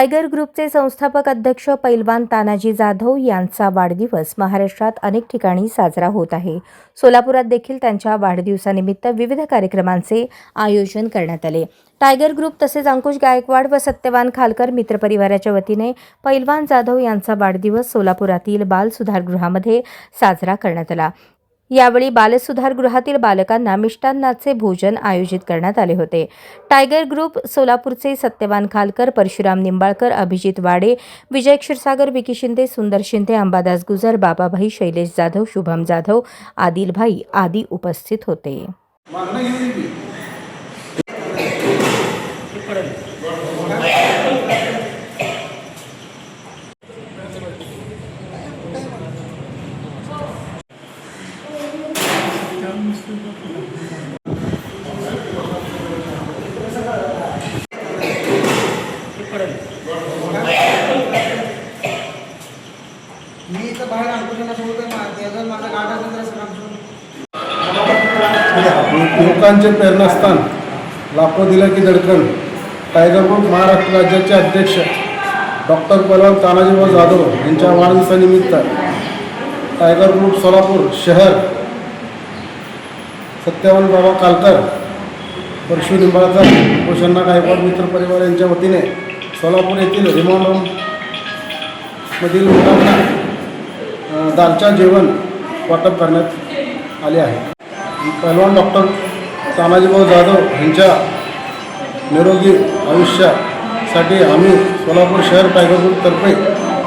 Tiger ग्रुपचे संस्थापक अध्यक्ष पैलवान तानाजी जाधव यांचा वाढदिवस महाराष्ट्रात अनेक ठिकाणी साजरा होत आहे. सोलापुरात देखील त्यांच्या वाढदिवसानिमित्त विविध कार्यक्रमांचे आयोजन करण्यात आले. टायगर ग्रुप तसेच अंकुश गायकवाड व सत्यवान खालकर मित्रपरिवाराच्या वतीने पैलवान जाधव यांचा वाढदिवस सोलापुरातील बाल सुधारगृहामध्ये साजरा करण्यात आला. यावेळी बालसुधारगृहातील बालकांना मिष्टान्नाचे भोजन आयोजित करण्यात आले होते. टायगर ग्रुप सोलापूरचे सत्यवान खालकर परशुराम निंबाळकर अभिजित वाडे विजय क्षीरसागर विकी शिंदे सुंदर शिंदे अंबादास गुजर बाबाभाई शैलेश जाधव शुभम जाधव आदिलभाई आदी उपस्थित होते. मी इथं बाहेर माझा युवकांचे प्रेरणास्थान लाखो दिलं की दडकण टायगर ग्रुप महाराष्ट्र राज्याचे अध्यक्ष डॉक्टर पलवान तानाजीभाऊ जाधव यांच्या वाढदिवसानिमित्त टायगर ग्रुप सोलापूर शहर सत्यवान बाबा कालकर परशु निंबाळकर पोषण्णा गायकवाड मित्र परिवार यांच्या वतीने सोलापूर येथील रिमॉन होम मधील मुलांना दालच्या जेवण वाटप करण्यात आले आहे. पहिलवान डॉक्टर तानाजीभाऊ जाधव यांच्या निरोगी आयुष्यासाठी आम्ही सोलापूर शहर टायगर ग्रुपतर्फे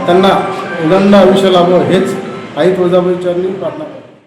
त्यांना उदंड आयुष्य लाभो हेच आई तुळजाभई प्रार्थना